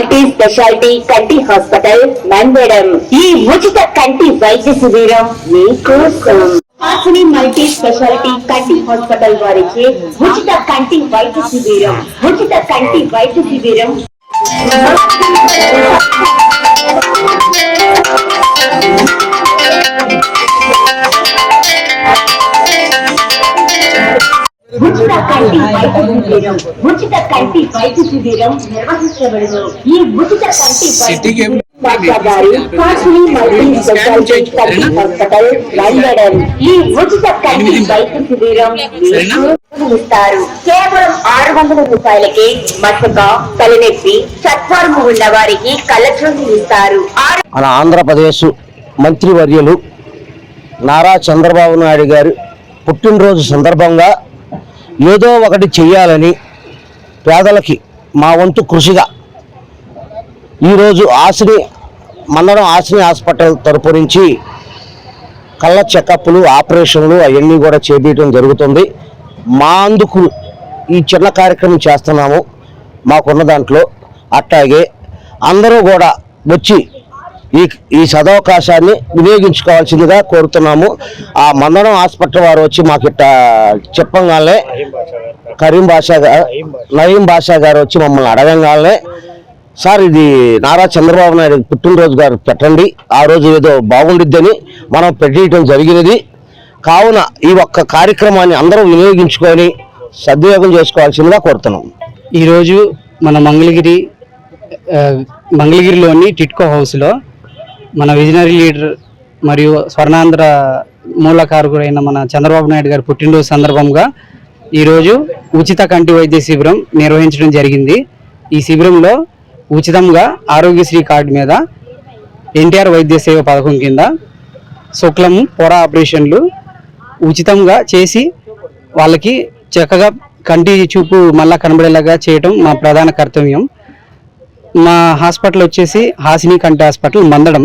Multi speciality కంటి hospital నందడం ఈ ఉచిత కంటి వైద్య శిబిరం మీకోసం హాసిని మల్టీ స్పెషాలిటీ కంటి హాస్పిటల్ వారికి ఉచిత కంటి వైద్య శిబిరం ఉచిత కంటి వైద్య శిబిరం ఉచిత కంటి వైద్య శిబిరం ఉచిత కంటి వైద్య శిబిరం నిర్వహించబడును. ఈ ఉచిత కంటి వైద్య శిబిరం డాక్టర్ గారు హాసిని మల్టీ స్పెషాలిటీ కంటి హాస్పిటల్ నందడం ఈ ఉచిత కంటి వైద్య శిబిరం మీకు ఇస్తారు కేవలం ఆరు వందల రూపాయలకి మసక తలనొప్పి సత్వరము ఉన్న వారికి కళ్ళజోడు ఇస్తారు. మన ఆంధ్రప్రదేశ్ మంత్రివర్యులు నారా చంద్రబాబు నాయుడు గారి పుట్టినరోజు సందర్భంగా ఏదో ఒకటి చెయ్యాలని పేదలకి మా వంతు కృషిగా ఈరోజు ఆశని మండలం ఆశని హాస్పిటల్ తరపు నుంచి కళ్ళ చెకప్లు ఆపరేషన్లు అవన్నీ కూడా చేపించడం జరుగుతుంది. మా అందుకు ఈ చిన్న కార్యక్రమం చేస్తున్నాము. మాకున్న దాంట్లో అట్లాగే అందరూ కూడా వచ్చి ఈ ఈ సదవకాశాన్ని వినియోగించుకోవాల్సిందిగా కోరుతున్నాము. ఆ మందడం హాస్పిటల్ వారు వచ్చి మాకు ఇట్ట చెప్పంగానే కరీం బాషా గారు నయీం బాషా గారు వచ్చి మమ్మల్ని అడగంగానే సార్ ఇది నారా చంద్రబాబు నాయుడు పుట్టినరోజు గారు పెట్టండి. ఆ రోజు ఏదో బాగుండిద్దని మనం పెట్టేయటం జరిగినది. కావున ఈ ఒక్క కార్యక్రమాన్ని అందరూ వినియోగించుకొని సద్వినియోగం చేసుకోవాల్సిందిగా కోరుతున్నాం. ఈరోజు మన మంగళగిరి మంగళగిరిలోని టిట్కో హౌస్లో మన విజనరీ లీడర్ మరియు స్వర్ణాంధ్ర మూలకారకుడైన మన చంద్రబాబు నాయుడు గారి పుట్టినరోజు సందర్భంగా ఈరోజు ఉచిత కంటి వైద్య శిబిరం నిర్వహించడం జరిగింది. ఈ శిబిరంలో ఉచితంగా ఆరోగ్యశ్రీ కార్డు మీద ఎన్టీఆర్ వైద్య సేవ పథకం కింద శుక్లం పొర ఆపరేషన్లు ఉచితంగా చేసి వాళ్ళకి చక్కగా కంటి చూపు మళ్ళా కనబడేలాగా చేయటం మా ప్రధాన కర్తవ్యం. మా హాస్పిటల్ వచ్చేసి హాసిని కంటి హాస్పిటల్ మందడం.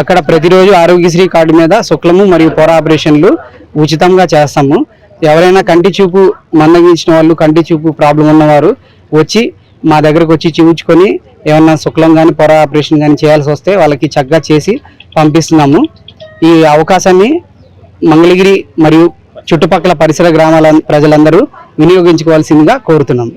అక్కడ ప్రతిరోజు ఆరోగ్యశ్రీ కార్డు మీద శుక్లము మరియు పొర ఆపరేషన్లు ఉచితంగా చేస్తాము. ఎవరైనా కంటి చూపు మందగించిన వాళ్ళు కంటి చూపు ప్రాబ్లం ఉన్నవారు వచ్చి మా దగ్గరకు వచ్చి చూపించుకొని ఏమన్నా శుక్లం కానీ పొర ఆపరేషన్ కానీ చేయాల్సి వస్తే వాళ్ళకి చక్కగా చేసి పంపిస్తున్నాము. ఈ అవకాశాన్ని మంగళగిరి మరియు చుట్టుపక్కల పరిసర గ్రామాల ప్రజలందరూ వినియోగించుకోవాల్సిందిగా కోరుతున్నాము.